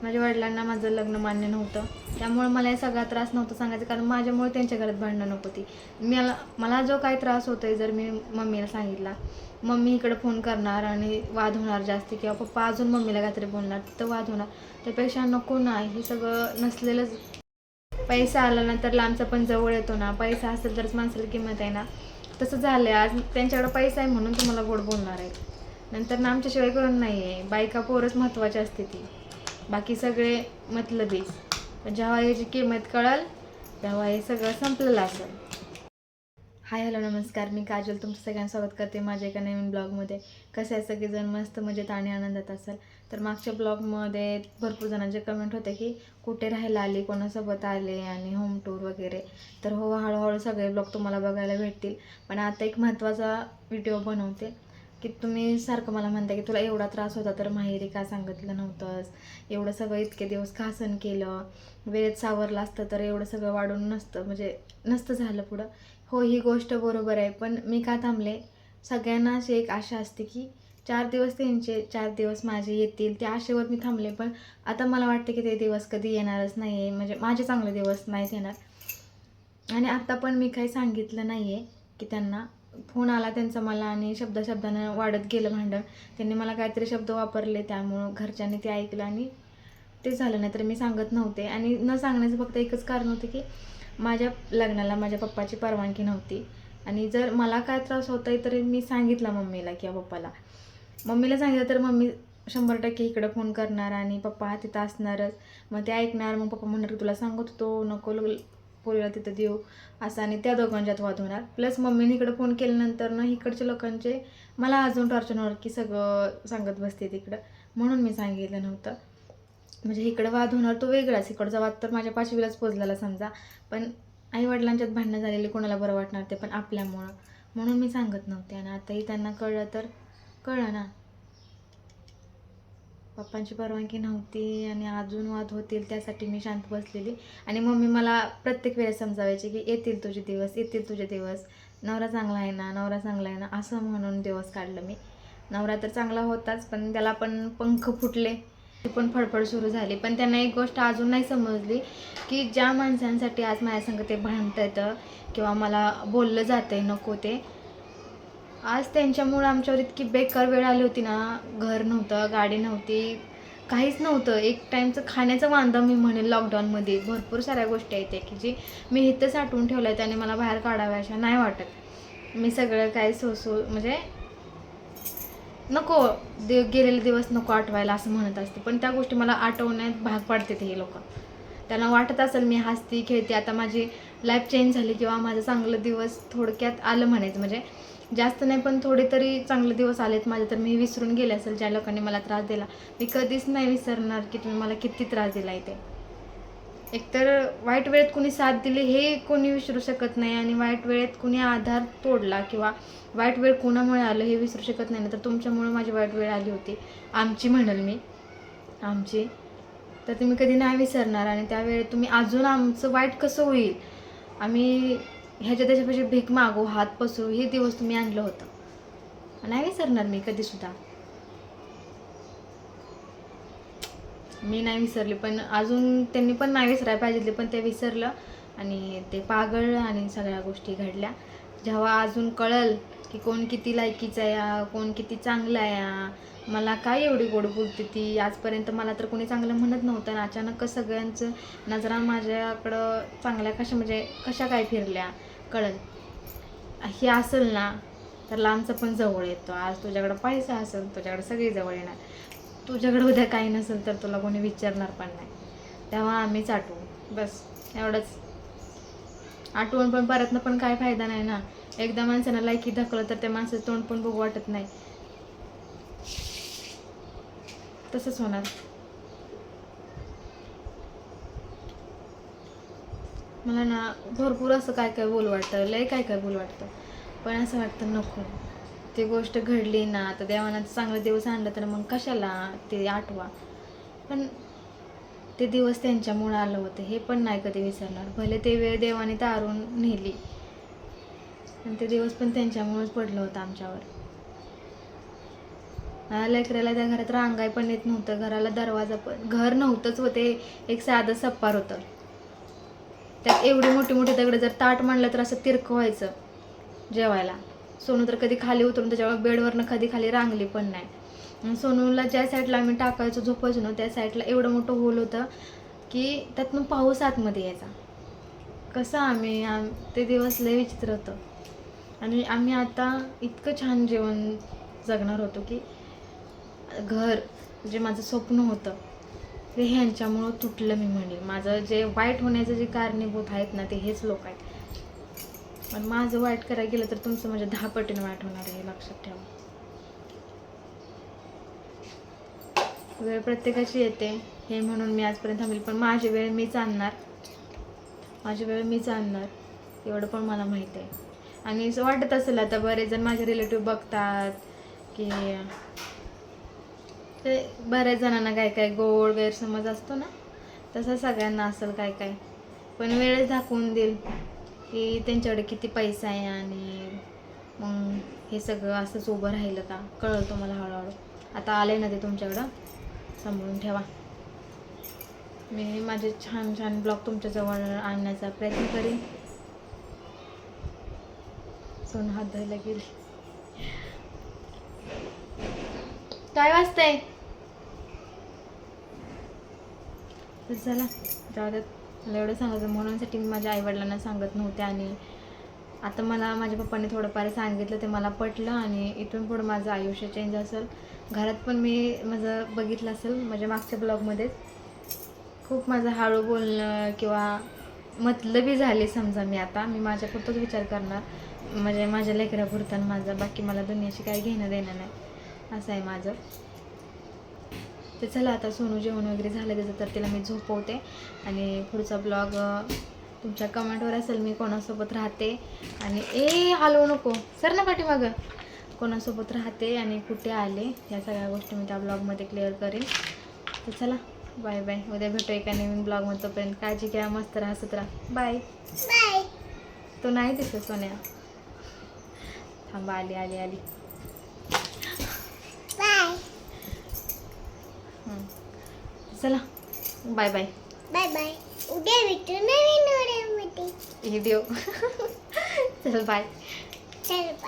माझ्या वडिलांना माझं लग्न मान्य नव्हतं. त्यामुळे मला या सगळा त्रास नव्हता सांगायचं कारण माझ्यामुळे त्यांच्या घरात भांडणं नको ती मला मला जो काही त्रास होतोय जर मी मम्मीला सांगितला मम्मी इकडे फोन करणार आणि वाद होणार जास्त किंवा पप्पा अजून मम्मीला काहीतरी बोलणार तर वाद होणार. त्यापेक्षा नको ना हे सगळं नसलेलंच. पैसा आला ना तर लांबचा पण जवळ येतो ना. पैसा असेल तरच माणसाला किंमत आहे ना. तसं झालं आज त्यांच्याकडे पैसा आहे म्हणून तुम्हाला गोड बोलणार आहे नंतर ना आमच्याशिवाय करून नाही आहे बायका पोरच महत्त्वाची असते ती. बाकी सगळे मतलबीच पण जेव्हा याची किंमत कळल तेव्हा हे सगळं संपलेलं असेल. हाय हॅलो नमस्कार. मी काजल तुमचं सगळ्यांना स्वागत करते माझ्या एका नवीन ब्लॉगमध्ये. कसं आहे सगळेजण? मस्त मजेत आणि आनंदात असेल? तर मागच्या ब्लॉगमध्ये भरपूर जणांचे कमेंट होते की कुठे राहायला आले कोणासोबत आले आणि होम टूर वगैरे. तर हो हळूहळू सगळे ब्लॉग तुम्हाला बघायला भेटतील. पण आता एक महत्त्वाचा व्हिडिओ बनवते. की तुम्ही सारखं मला म्हणता की तुला एवढा त्रास होता तर माहेरी का सांगितलं नव्हतंस? एवढं सगळं इतके दिवस का सहन केलं. वेळेत सावरलं असतं तर एवढं सगळं वाढून नसतं म्हणजे नसतं झालं पुढं. हो ही गोष्ट बरोबर आहे पण मी का थांबले? सगळ्यांना अशी एक आशा असते की चार दिवस त्यांचे चार दिवस माझे येतील त्या आशेवर मी थांबले पण आता मला वाटते की ते दिवस कधी येणारच नाही आहे म्हणजे माझे चांगले दिवस नाहीत येणार. आणि आत्ता पण मी काही सांगितलं नाही आहे की त्यांना फोन आला त्यांचा मला आणि शब्दाशब्दानं वाढत गेलं भांडण. त्यांनी मला काहीतरी शब्द वापरले त्यामुळं घरच्यांनी ते ऐकलं आणि ते झालं. नाही तर मी सांगत नव्हते. आणि न सांगण्याचं फक्त एकच कारण होतं की माझ्या लग्नाला माझ्या पप्पाची परवानगी नव्हती. आणि जर मला काय त्रास होत आहे तर मी सांगितलं मम्मीला किंवा पप्पाला. मम्मीला सांगितलं तर मम्मी शंभर टक्के इकडं फोन करणार आणि पप्पा तिथं असणारच. मग ते ऐकणार. मग पप्पा म्हणणार की तुला सांगत होतो नको पोरीला तिथं देऊ असं आणि त्या दोघांच्यात वाद होणार. प्लस मम्मीने इकडं फोन केल्यानंतर ना इकडच्या लोकांचे मला अजून टॉर्चर होणार की सगळं सांगत बसते तिकडं. म्हणून मी सांगितलं नव्हतं. म्हणजे इकडं वाद होणार तो वेगळाच इकडचा वाद तर माझ्या पाचवीलाच पोचलेला समजा. पण आईवडिलांच्यात भांडणं झालेली कोणाला बरं वाटणार ते पण आपल्यामुळं. म्हणून मी सांगत नव्हते आणि आताही त्यांना कळलं तर कळलं ना. पप्पांची परवानगी नव्हती आणि अजून वाद होतील त्यासाठी मी शांत बसलेली. आणि मम्मी मला प्रत्येक वेळेस समजावायची की येतील तुझे दिवस येतील तुझे दिवस. नवरा चांगला आहे ना नवरा चांगला आहे ना असं म्हणून दिवस काढलं मी. नवरा तर चांगला होताच पण त्याला पण पंख फुटले. ती पण फडफड सुरू झाली. पण त्यांना एक गोष्ट अजून नाही समजली की ज्या माणसांसाठी आज माझ्या संग ते भांडत येतं किंवा मला बोललं जातं आहे नको ते आज त्यांच्यामुळं आमच्यावर इतकी बेकार वेळ आली होती ना. घर नव्हतं गाडी नव्हती काहीच नव्हतं. एक टाईमचं खाण्याचं वांदा मी म्हणेल लॉकडाऊनमध्ये भरपूर साऱ्या गोष्टी आहेत त्या की जी मी इथं साठवून ठेवल्या त्याने मला बाहेर काढाव्या अशा नाही वाटत. मी सगळं काही सोसू म्हणजे नको दे गेलेले दिवस नको आठवायला असं म्हणत असते. पण त्या गोष्टी मला आठवण्यात भाग पाडते ते हे लोक. त्यांना वाटत असेल मी हसते खेळते आता माझी लाईफ चेंज झाली किंवा माझं चांगलं दिवस थोडक्यात आलं म्हणायचं. म्हणजे जास्त नाही पण थोडे तरी चांगले दिवस आलेत माझे तर मी विसरून गेले असेल ज्या लोकांनी मला त्रास दिला. मी कधीच नाही विसरणार की तुम्ही मला किती त्रास दिला आहे ते एकतर वाईट वेळेत कुणी साथ दिली हे कोणी विसरू शकत नाही आणि वाईट वेळेत कुणी आधार तोडला किंवा वाईट वेळ कुणामुळे आलं हे विसरू शकत नाही. ना तर तुमच्यामुळे माझी वाईट वेळ आली होती. आमची म्हणेल मी. आमची तर तुम्ही कधी नाही विसरणार आणि त्यावेळेत तुम्ही अजून आमचं वाईट कसं होईल? आम्ही ह्याच्या त्याच्यापाशी भीक मागू हात पसरू हे दिवस तुम्ही आणलं होतं. नाही विसरणार मी कधीसुद्धा मी नाही विसरली पण अजून त्यांनी पण नाही विसरायला पाहिजे पण ते विसरलं आणि ते पागळ आणि सगळ्या गोष्टी घडल्या. जेव्हा अजून कळल की कोण किती लायकीचं या कोण किती चांगलं आहे मला काय एवढी गोड बोलते ती? आजपर्यंत मला तर कोणी चांगलं म्हणत नव्हतं आणि अचानक सगळ्यांचं नजरा माझ्याकडं चांगल्या कशा म्हणजे कशा काय फिरल्या कळल. हे असेल ना तर लांबचं पण जवळ येतो. आज तुझ्याकडं पैसा असेल तुझ्याकडं सगळी जवळ येणार. तुझ्याकडं उद्या काही नसेल तर तुला कोणी विचारणार पण नाही. तेव्हा आम्ही चाटू. बस एवढंच. आठवण पण परतनं पण काय फायदा नाही ना. एकदा माणसानं लायकी दाखवलं तर त्या माणसाचं तोंड पण बघू वाटत नाही. तसंच होणार. मला ना भरपूर असं काय काय बोल वाटतं लय काय काय बोल वाटतं. पण असं वाटतं नको. ती गोष्ट घडली ना तर देवानं चांगला दिवस आणलं तर मग कशाला ते आठवा. पण ते दिवस त्यांच्यामुळं आलं होतं हे पण नाही कधी विसरणार. भले ते वेळ देवाने तारून नेली आणि ते दिवस पण त्यांच्यामुळंच पडलं होतं आमच्यावर. मला लेकराला त्या घरात रांगाय पण येत नव्हतं घराला दरवाजा पण घर नव्हतंच होते एक साधं सप्पार होतं. त्यात एवढी मोठी मोठी दगड जर ताट मांडलं तर असं तिरकं व्हायचं जेवायला. सोनू तर कधी खाली उतरून त्याच्यावर बेडवरनं कधी खाली रांगली पण नाही. सोनूला ज्या साईडला आम्ही टाकायचो झोपायचो ना त्या साईडला एवढं मोठं होल होतं की त्यातनं पाऊस आतमध्ये यायचा. कसं आम्ही आम ते दिवस लय विचित्र होतं. आणि आम्ही आता इतकं छान जेवण जगणार होतो की घर जे माझं स्वप्न होतं ते ह्यांच्यामुळं तुटलं मी म्हणेल. माझं जे वाईट होण्याचं जे कारणीभूत आहेत ना ते हेच लोक आहेत. पण माझं वाईट करायला गेलं तर तुमचं म्हणजे दहा पटीनं वाईट होणार आहे हे लक्षात ठेवा. वेळ प्रत्येकाची येते. हे म्हणून मी आजपर्यंत थांबेल. पण माझी वेळ मीच आणणार माझी वेळ मीच आणणार एवढं पण मला माहीत आहे. आणि असं वाटत असेल आता बरेच जण माझे रिलेटिव्ह बघतात की ते बऱ्याच जणांना काय काय गोड गैरसमज असतो ना तसं सगळ्यांना असेल काय काय. पण वेळच दाखवून देईल की त्यांच्याकडे किती पैसा आहे आणि मग हे सगळं असंच उभं राहिलं का? कळलं तुम्हाला हळूहळू. आता आले ना ते तुमच्याकडं? सांभाळून ठेवा. मी माझे छान छान ब्लॉग तुमच्याजवळ आणण्याचा प्रयत्न करीन. सोन हात धुवायला गेले. काय वाजतंय? तर चला जाऊ द्यात मला एवढं सांगायचं म्हणूनसाठी मी माझ्या आईवडिलांना सांगत नव्हते आणि आता मला माझ्या पप्पांनी थोडंफार सांगितलं ते मला पटलं आणि इथून पुढं माझं आयुष्य चेंज असेल. घरात पण मी माझं बघितलं असेल माझ्या मागच्या ब्लॉगमध्येच खूप माझं हळू बोलणं किंवा मतलबी झाले समजा मी आता. मी माझ्यापुरतंच विचार करणार. म्हणजे माझ्या लेकरापुरतं आणि माझं. बाकी मला दुनियाशी काही घेणं देणं नाही. असं आहे माझं. तर चला आता सोनू जेवण वगैरे झालं त्याचं तर तिला मी झोपवते. आणि पुढचा ब्लॉग तुमच्या कमेंटवर असेल मी कोणासोबत राहते. आणि ए हलवू नको. सर ना पाठीमागं. कोणासोबत राहते आणि कुठे आले या सगळ्या गोष्टी मी त्या ब्लॉगमध्ये क्लिअर करेन. तर चला बाय बाय उद्या भेटू एका नवीन ब्लॉगमध्ये तोपर्यंत. काळजी घ्या मस्त राहा हसत राहा. बाय बाय तो नाही दिसत सोन्या. थांबा आली आली आली. बाय. चला. बाय बाय बाय बाय उद्या भेटू नवीन व्हिडिओ चल बाय चल बाय